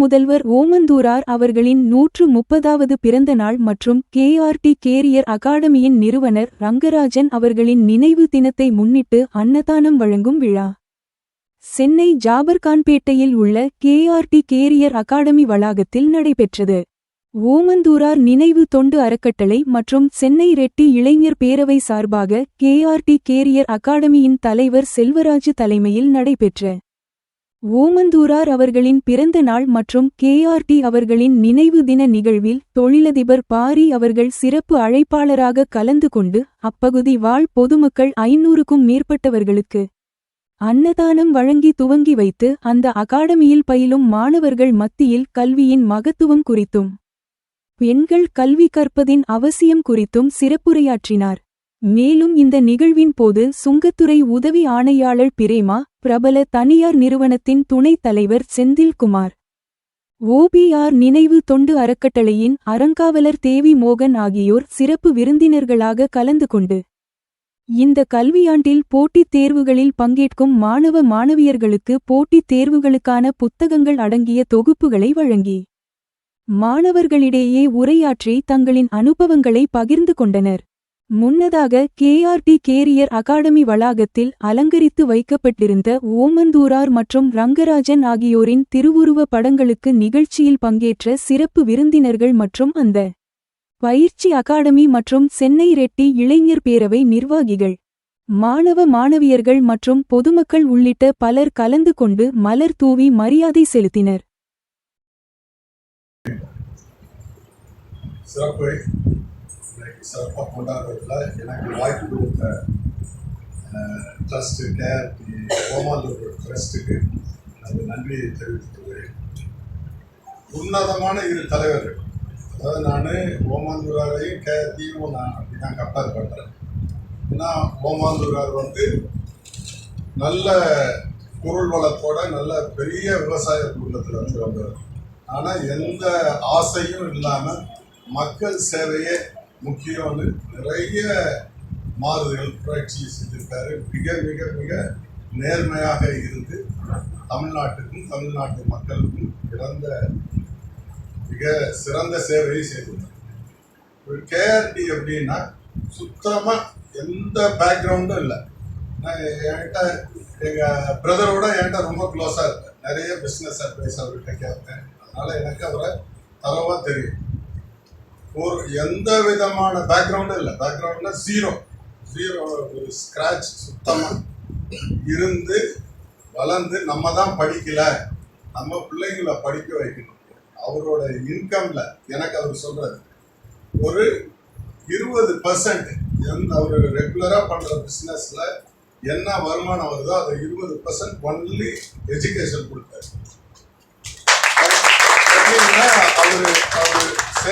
முதல்வர் ஓமந்தூரார் அவர்களின் நூற்று முப்பதாவது பிறந்த நாள் மற்றும் கேஆர்டி கேரியர் அகாடமியின் நிறுவனர் ரங்கராஜன் அவர்களின் நினைவு தினத்தை முன்னிட்டு அன்னதானம் வழங்கும் விழா. சென்னை ஜாபர்கான்பேட்டையில் உள்ள கேஆர்டி கேரியர் அகாடமி வளாகத்தில் நடைபெற்றது. ஓமந்தூரார் நினைவு தொண்டு அறக்கட்டளை மற்றும் சென்னை ரெட்டி இளைஞர் பேரவை சார்பாக கேஆர்டி கேரியர் அகாடமியின் தலைவர் செல்வராஜு தலைமையில் நடைபெற்ற ஓமந்தூரார் அவர்களின் பிறந்த நாள் மற்றும் கேஆர்டி அவர்களின் நினைவு தின நிகழ்வில் தொழிலதிபர் பாரி அவர்கள் சிறப்பு அழைப்பாளராக கலந்து கொண்டு அப்பகுதி வாழ் பொதுமக்கள் ஐநூறுக்கும் மேற்பட்டவர்களுக்கு அன்னதானம் வழங்கி துவங்கி வைத்து அந்த அகாடமியில் பயிலும் மாணவர்கள் மத்தியில் கல்வியின் மகத்துவம் குறித்தும் பெண்கள் கல்வி கற்பதின் அவசியம் குறித்தும் சிறப்புரையாற்றினார். மேலும் இந்த நிகழ்வின் போது சுங்கத்துறை உதவி ஆணையாளர் பிரேமா பிரபல தனியார் நிறுவனத்தின் துணைத் தலைவர் செந்தில்குமார் ஓபிஆர் நினைவு தொண்டு அறக்கட்டளையின் அறங்காவலர் தேவி மோகன் ஆகியோர் சிறப்பு விருந்தினர்களாக கலந்து கொண்டு இந்த கல்வியாண்டில் போட்டித் தேர்வுகளில் பங்கேற்கும் மாணவ மாணவியர்களுக்கு போட்டித் தேர்வுகளுக்கான புத்தகங்கள் அடங்கிய தொகுப்புகளை வழங்கி மாணவர்களிடையே உரையாற்றி தங்களின் அனுபவங்களை பகிர்ந்து கொண்டனர். முன்னதாக கேஆர்டி கேரியர் அகாடமி வளாகத்தில் அலங்கரித்து வைக்கப்பட்டிருந்த ஓமந்தூரார் மற்றும் ரங்கராஜன் ஆகியோரின் திருவுருவ படங்களுக்கு நிகழ்ச்சியில் பங்கேற்ற சிறப்பு விருந்தினர்கள் மற்றும் அந்த பயிற்சி அகாடமி மற்றும் சென்னை ரெட்டி இளைஞர் பேரவை நிர்வாகிகள் மாணவ மாணவியர்கள் மற்றும் பொதுமக்கள் உள்ளிட்ட பலர் கலந்து கொண்டு மலர் தூவி மரியாதை செலுத்தினர். சிறப்பாக கொண்டாடுறதுல எனக்கு வாய்ப்பு கொடுத்த ட்ரஸ்ட்டு கேஆர்டி கோமாந்தூர் ட்ரஸ்ட்டுக்கு அது நன்றியை தெரிவித்துக் கொள்கிறேன் உன்னதமான இரு தலைவர்கள் அதாவது நான் ஓமாந்தூராரையும் கேஆர்டியும் நான் அப்படி தான் கம்பேர் பண்ணுறேன் ஏன்னா ஓமாந்தூரார் வந்து நல்ல பொருள் வளத்தோட நல்ல பெரிய விவசாய குடும்பத்தில் வந்து வந்தவர் ஆனால் எந்த ஆசையும் இல்லாமல் மக்கள் சேவையை முக்கியம் வந்து நிறைய மாறுதல் புரட்சி செஞ்சிருக்காரு. மிக மிக மிக நேர்மையாக இருந்து தமிழ்நாட்டுக்கும் தமிழ்நாட்டு மக்களுக்கும் சிறந்த மிக சிறந்த சேவையை செய்துள்ளார். ஒரு கேஆர்டி அப்படின்னா சுத்தமாக எந்த பேக்ரவுண்டும் இல்லை. நான் என்கிட்ட எங்கள் பிரதரோட என்கிட்ட ரொம்ப க்ளோஸாக இருப்பேன். நிறைய பிஸ்னஸ் அட்வைஸ் அவர்கிட்ட கேட்பேன். அதனால் எனக்கு அவரை தரவாக தெரியும். ஒரு எந்த விதமான பேக்ரவுண்டும் இல்லை. பேக்ரவுண்டில் ஜீரோ ஜீரோ ஒரு ஸ்க்ராட்ச் சுத்தமாக இருந்து வளர்ந்து நம்ம தான் படிக்கல. நம்ம பிள்ளைங்களை படிக்க வைக்கணும். அவரோட இன்கம்ல எனக்கு அவர் சொல்றது ஒரு இருபது பர்சன்ட் எந்த அவர் ரெகுலராக பண்ணுற பிஸ்னஸில் என்ன வருமானம் வருதோ அதை இருபது பர்சன்ட் ஒன்லி எஜுகேஷன் கொடுத்தாரு.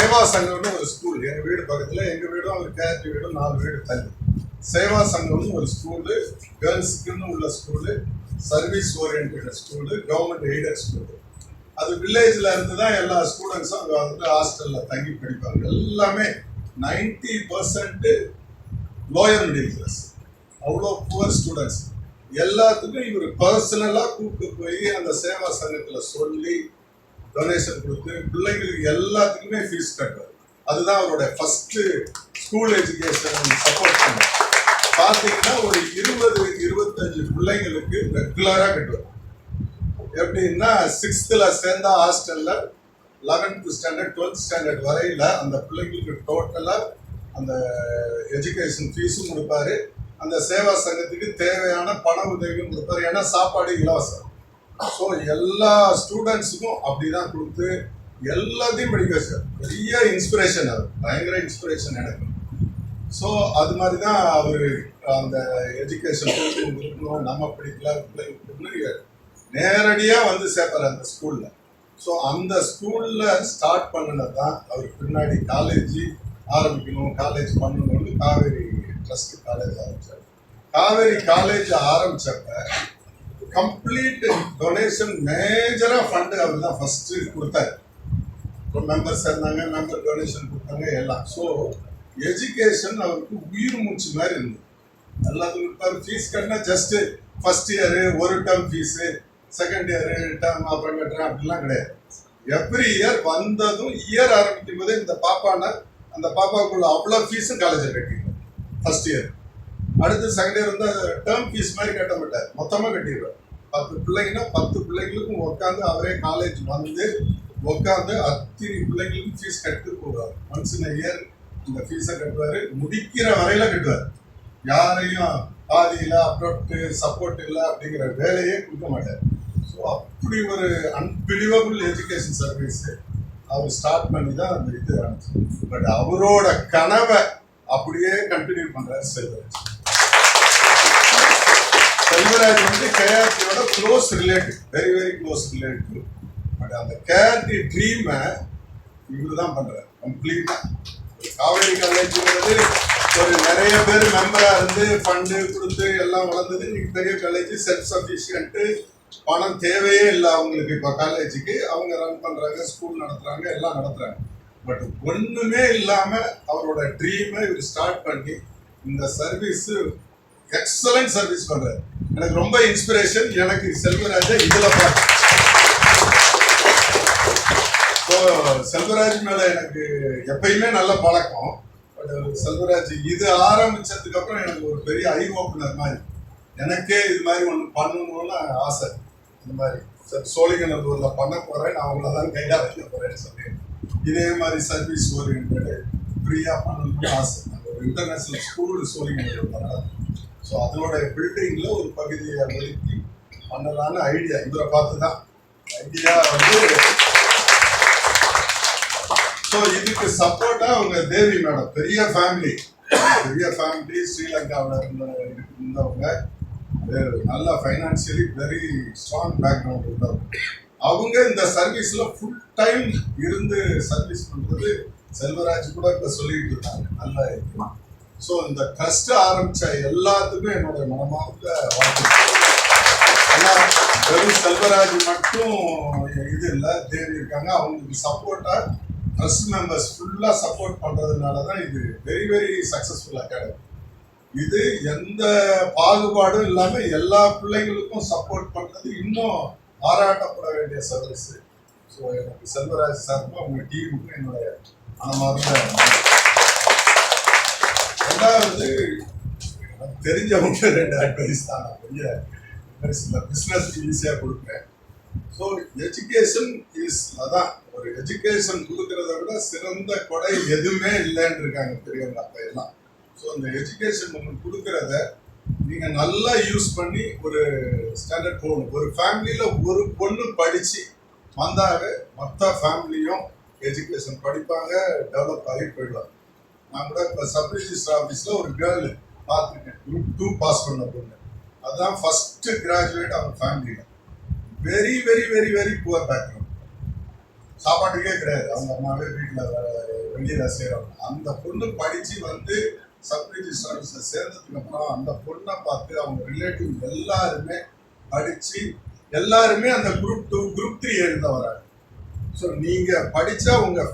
சேவா சங்கம்னு ஒரு ஸ்கூல் எங்கள் வீடு பக்கத்தில். எங்கள் வீடும் அவர் கேரட்டி வீடும் நாலு வீடு தள்ளி. சேவா சங்கம்னு ஒரு ஸ்கூலு கேர்ள்ஸுக்குன்னு உள்ள school service orient school government aided school அது வில்லேஜில் இருந்து தான் எல்லா ஸ்டூடெண்ட்ஸும் அங்கே வந்துட்டு ஹாஸ்டலில் தங்கி படிப்பாங்க. எல்லாமே ninety percent lower middle class அவ்வளோ புவர் ஸ்டூடெண்ட்ஸ் எல்லாத்துக்கும் இவர் பர்சனலாக கூப்பிட்டு போய் அந்த சேவா சங்கத்தில் சொல்லி டொனேஷன் கொடுத்து பிள்ளைங்களுக்கு எல்லாத்துக்குமே ஃபீஸ் கட்டுவார் அதுதான் அவரோட ஃபஸ்ட்டு ஸ்கூல் எஜுகேஷன் சப்போர்ட் பண்ணார் பார்த்தீங்கன்னா ஒரு இருபது இருபத்தஞ்சு பிள்ளைங்களுக்கு ரெகுலராக கட்டுவார் எப்படின்னா சிக்ஸ்த்தில் சேர்ந்தா ஹாஸ்டலில் லெவன்த்து ஸ்டாண்டர்ட் டுவெல்த் ஸ்டாண்டர்ட் வரையில் அந்த பிள்ளைங்களுக்கு டோட்டலாக அந்த எஜுகேஷன் ஃபீஸும் கொடுப்பாரு. அந்த சேவா சங்கத்துக்கு தேவையான பண உதவியும் கொடுப்பாரு. ஏன்னா சாப்பாடு இலவசம். ஸோ எல்லா ஸ்டூடெண்ட்ஸுக்கும் அப்படி தான் கொடுத்து எல்லாத்தையும் படிக்க வச்சார். பெரிய இன்ஸ்பிரேஷன் அவர் பயங்கர இன்ஸ்பிரேஷன் எனக்கு. ஸோ அது மாதிரி தான் அவர் அந்த எஜுகேஷன் இருக்கணும் நம்ம படிக்கல பிள்ளைங்களுக்கு நேரடியாக வந்து சேர்ப்பார் அந்த ஸ்கூலில் ஸோ அந்த ஸ்கூலில் ஸ்டார்ட் பண்ணினது தான் அவருக்கு பின்னாடி காலேஜ் ஆரம்பிக்கணும் காலேஜ் பண்ணணும்னு காவேரி ட்ரஸ்ட் காலேஜ் ஆரம்பித்தார் காவேரி காலேஜ் ஆரம்பித்தப்ப கம்ப்ளீட் டொனேஷன் மேஜராக ஃபண்டு அவர் தான் ஃபஸ்ட்டு கொடுத்தாரு. இப்போ மெம்பர்ஸ் இருந்தாங்க மெம்பர் டொனேஷன் கொடுத்தாங்க எல்லாம். ஸோ எஜுகேஷன் அவருக்கு உயிர் மூச்சு மாதிரி இருந்தது. எல்லாத்துக்கும் கொடுப்பாரு ஃபீஸ் கட்டினா ஜஸ்ட்டு ஃபஸ்ட் இயரு ஒரு term fees second year term அப்புறம் கட்டுறேன் அப்படிலாம் கிடையாது. எவ்ரி இயர் வந்ததும் இயர் ஆரம்பிக்கும் போதே இந்த பாப்பான அந்த பாப்பாவுக்குள்ள அவ்வளோ ஃபீஸும் காலேஜில் கட்டிடுவேன் ஃபர்ஸ்ட் இயர் அடுத்து செகண்ட் இயர் வந்து டேர்ம் ஃபீஸ் மாதிரி கட்ட மாட்டார். மொத்தமாக கட்டிடுவார். பத்து பிள்ளைங்கன்னா பத்து பிள்ளைங்களுக்கும் உட்காந்து அவரே காலேஜ் வந்து உட்காந்து அத்தனை பிள்ளைங்களுக்கும் ஃபீஸ் கட்டு போடுவார். ஒன்ஸ் இன் இயர் இந்த ஃபீஸை கட்டுவார். முடிக்கிற வரையில கட்டுவார். யாரையும் பாதியில் அப்ரோட்டு சப்போர்ட் இல்லை அப்படிங்கிற வேலையே கொடுக்க மாட்டார். ஸோ அப்படி ஒரு அன்பிலிவபிள் எஜுகேஷன் சர்வீஸ் அவர் ஸ்டார்ட் பண்ணி தான் அந்த இது ஆரம்பிச்சு பட் அவரோட கனவை அப்படியே கண்டினியூ பண்ணுறாரு செல்வராஜ். செல்வராஜ் வந்து கேஆர்டியோட close relative very very close relative but அந்த கேஆர்டி ட்ரீமை இவர் தான் பண்றாரு கம்ப்ளீட்டாக காவேரி காலேஜுங்கிறது ஒரு நிறைய பேர் மெம்பராக இருந்து ஃபண்டு கொடுத்து எல்லாம் வளர்ந்தது. இன்னைக்கு பெரிய காலேஜ் செல்ஃப் சஃபிஷியன்ட்டு பணம் தேவையே இல்லை அவங்களுக்கு இப்போ காலேஜுக்கு அவங்க ரன் பண்ணுறாங்க ஸ்கூல் நடத்துகிறாங்க எல்லாம் நடத்துகிறாங்க பட் ஒன்றுமே இல்லாமல் அவரோட ட்ரீமை இவர் ஸ்டார்ட் பண்ணி இந்த சர்வீஸு எக்ஸலண்ட் சர்வீஸ் பண்றாரு. எனக்கு ரொம்ப இன்ஸ்பிரேஷன் எனக்கு செல்வராஜ இதுல செல்வராஜ் மேல எனக்கு எப்பயுமே நல்ல பழக்கம். பட் செல்வராஜ் இது ஆரம்பிச்சதுக்கு அப்புறம் எனக்கு ஒரு பெரிய ஐ ஓப்பனர் மாதிரி. எனக்கே இது மாதிரி ஒன்று பண்ணணும்னு ஆசை. இந்த மாதிரி. சார் பண்ண போறேன். நான் அவங்கள தான் கைடா வைக்க போறேன்னு சொல்லி இதே மாதிரி சர்வீஸ் ஓரியன்ட் ஃப்ரீயா பண்ணணும்னு ஆசை. அந்த ஒரு இன்டர்நேஷனல் ஸ்கூல் சோழிங்கநல்லூர் ஸோ அதோட பில்டிங்கில் ஒரு பகுதியை ஒதுக்கி பண்ணலான்னு ஐடியா இவரை பார்த்து தான் ஐடியா வந்து ஸோ இதுக்கு சப்போர்ட்டாக அவங்க தேவி மேடம். பெரிய ஃபேமிலி பெரிய ஃபேமிலி ஸ்ரீலங்காவில் இருந்த இருந்தவங்க. நல்ல ஃபைனான்சியலி வெரி ஸ்ட்ராங் பேக்ரவுண்ட் இருந்தவங்க அவங்க இந்த சர்வீஸில் ஃபுல் டைம் இருந்து சர்வீஸ் பண்ணுறது செல்வராஜ் கூட இப்போ சொல்லிட்டு இருக்காங்க. இருக்கலாம் ஸோ இந்த ட்ரஸ்ட் ஆரம்பிச்ச எல்லாத்துக்கும் என்னோட மனமார்ந்த வாழ்த்துக்கள் வெறும் செல்வராஜ் மட்டும் இது இல்லை தேவி இருக்காங்க. அவங்களுக்கு சப்போர்ட்டாக ட்ரஸ்ட் மெம்பர்ஸ் ஃபுல்லாக சப்போர்ட் பண்ணுறதுனால தான் இது வெரி வெரி சக்சஸ்ஃபுல் அகாடமி இது எந்த பாகுபாடும் இல்லாமல் எல்லா பிள்ளைங்களுக்கும் சப்போர்ட் பண்ணுறது இன்னும் பாராட்டப்பட வேண்டிய சர்வீஸ் ஸோ எனக்கு செல்வராஜ் சார்பும் அவங்க டீமுக்கும் என்னுடைய மனமார்ந்த ரெண்டாவது எனக்கு தெரிஞ்சவங்க ரெண்டு அட்வைஸ் தான். நான் பெரிய பிஸ்னஸ் ஈஸியாக கொடுப்பேன். ஸோ எஜுகேஷன் இஸ் அதான் ஒரு எஜுகேஷன் கொடுக்கறத விட சிறந்த கொடை எதுவுமே இல்லைன்னு இருக்காங்க பெரியவங்க அப்போ எல்லாம். ஸோ அந்த எஜுகேஷன் ஒன்று கொடுக்கறத நீங்கள் நல்லா யூஸ் பண்ணி ஒரு ஸ்டாண்டர்ட் போகணும். ஒரு ஃபேமிலியில் ஒரு பொண்ணு படித்து வந்தாவே மொத்த ஃபேமிலியும் எஜுகேஷன் படிப்பாங்க டெவலப் ஆகி போயிடுவாங்க நான் கூட இப்போ சப் ரிஜிஸ்டர் ஆஃபீஸில் ஒரு கேர்ள் பார்த்துருக்கேன். குரூப் டூ பாஸ் பண்ண பொண்ணு. அதுதான் ஃபஸ்ட்டு கிராஜுவேட் அவங்க ஃபேமிலியில் very very very very poor background சாப்பாட்டுக்கே கிடையாது. அவங்க அம்மாவே வீட்டில் வெளியில் செய்கிறவங்க அந்த பொண்ணு படித்து வந்து சப் ரிஜிஸ்டர் ஆஃபீஸில் சேர்ந்ததுக்கு அப்புறம் அந்த பொண்ணை பார்த்து அவங்க ரிலேட்டிவ் எல்லாருமே படித்து எல்லாருமே அந்த குரூப் டூ குரூப் த்ரீ எழுத வராங்க. ஸோ நீங்கள் படித்தா உங்கள்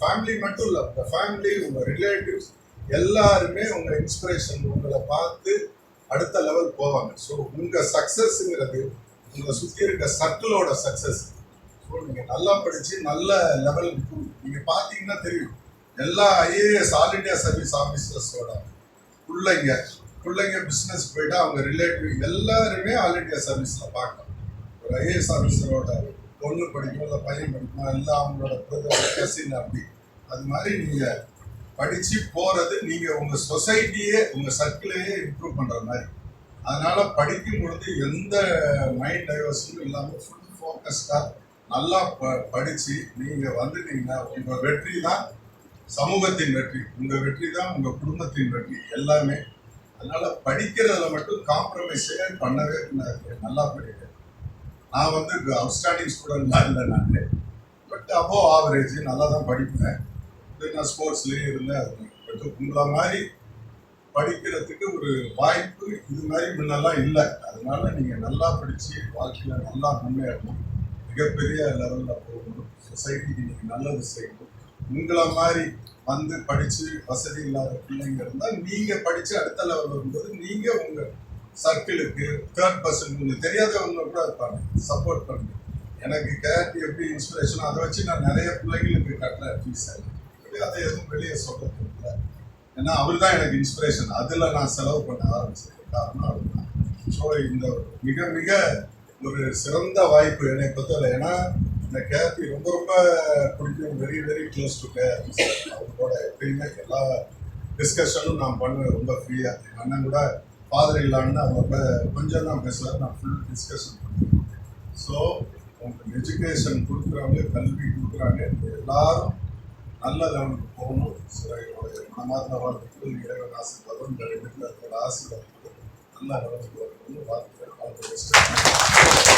ஃபேமிலி மட்டும் இல்லை உங்கள் ஃபேமிலி உங்கள் ரிலேட்டிவ்ஸ் எல்லாருமே உங்கள் இன்ஸ்பிரேஷன் உங்களை பார்த்து அடுத்த லெவல் போவாங்க. ஸோ உங்கள் சக்ஸஸ்ங்கிறது உங்களை சுற்றி இருக்க சர்க்கிளோட சக்ஸஸ் ஸோ நீங்கள் நல்லா படித்து நல்ல லெவல் நீங்கள் பார்த்தீங்கன்னா தெரியும். எல்லா ஐஏஎஸ் ஆல் இண்டியா சர்வீஸ் ஆஃபீஸர்ஸோட பிள்ளைங்க பிள்ளைங்க பிஸ்னஸ் போயிட்டு அவங்க ரிலேட்டிவ் எல்லாருமே ஆல் இண்டியா சர்வீஸில் பார்க்கலாம். ஒரு ஐஏஎஸ் ஆஃபீஸரோட பொண்ணு படிக்கும் இல்லை பையன் படிக்கும் இல்லை அவங்களோட பிரதர் கசின் அப்படி. அது மாதிரி நீங்கள் படித்து போகிறது நீங்கள் உங்கள் சொசைட்டியே உங்கள் சர்க்கிளையே இம்ப்ரூவ் பண்ணுற மாதிரி. அதனால் படிக்கும் பொழுது எந்த மைண்ட் டைவர்ஷனும் இல்லாமல் ஃபுல் ஃபோக்கஸ்டாக நல்லா ப படித்து நீங்கள் வந்துட்டீங்கன்னா உங்கள் வெற்றி தான் சமூகத்தின் வெற்றி. உங்கள் வெற்றி தான் உங்கள் குடும்பத்தின் வெற்றி எல்லாமே. அதனால் படிக்கிறதுல மட்டும் காம்ப்ரமைஸே பண்ணவே நல்லா படிக்கிறேன் நான் வந்து அவுட்ஸ்டாண்டிங் ஸ்டூடெண்ட்லாம் இல்லை நான். பட் அபோவ் ஆவரேஜ் நல்லா தான் படிப்பேன் நான் ஸ்போர்ட்ஸ்லேயும் இருந்தேன். பட் உங்களை மாதிரி படிக்கிறதுக்கு ஒரு வாய்ப்பு இது மாதிரி முன்னெல்லாம் இல்லை. அதனால நீங்கள் நல்லா படித்து வாழ்க்கையில் நல்லா முன்னேறணும். மிகப்பெரிய லெவலில் போகணும். சொசைட்டிக்கு நீங்கள் நல்லது செய்யணும். உங்களை மாதிரி வந்து படித்து வசதி இல்லாத பிள்ளைங்க இருந்தால் நீங்கள் படித்து அடுத்த லெவலில் இருந்தது நீங்கள் உங்கள் சர்க்கிளுக்கு தேர்ட் பர்சன் உங்களுக்கு தெரியாதவங்க கூட இருப்பாங்க சப்போர்ட் பண்ணுங்க எனக்கு கேரட் எப்படி இன்ஸ்பிரேஷன் அதை வச்சு நான் நிறைய பிள்ளைங்களுக்கு கட்டுறேன் ஃபீஸ் அதை எதுவும் வெளியே சொல்றது இல்லை ஏன்னா அவர் தான் எனக்கு இன்ஸ்பிரேஷன் அதில் நான் செலவு பண்ண ஆரம்பிச்சது காரணம் அவர் தான் ஸோ இந்த மிக மிக ஒரு சிறந்த வாய்ப்பு என்னை பொறுத்தவரை ஏன்னா இந்த கேபி ரொம்ப ரொம்ப பிடிக்கும். Very very close to KP அவரோட எப்பயுமே எல்லா டிஸ்கஷனும் நான் பண்ணுவேன். ரொம்ப ஃப்ரீயாக என் அண்ணன் கூட ஃபாதர் இல்லான்னு அவரோட கொஞ்சம் தான் பேசுவார். நான் ஃபுல் டிஸ்கஷன் பண்ணுவேன் ஸோ உங்களுக்கு எஜுகேஷன் கொடுக்குறாங்க கல்வி கொடுக்குறாங்க. எல்லாரும் நல்ல லெவலுக்கு போகணும். ஸோ என்னுடைய மனமார்ந்த வாழ்த்துக்கள் இறைவன் ஆசீர்வாதம் இந்த ரெண்டு பேரோட ஆசீர்வாதம் நல்ல லெவலுக்கு வரணும்னு வாழ்த்துக்கள். வாழ்த்து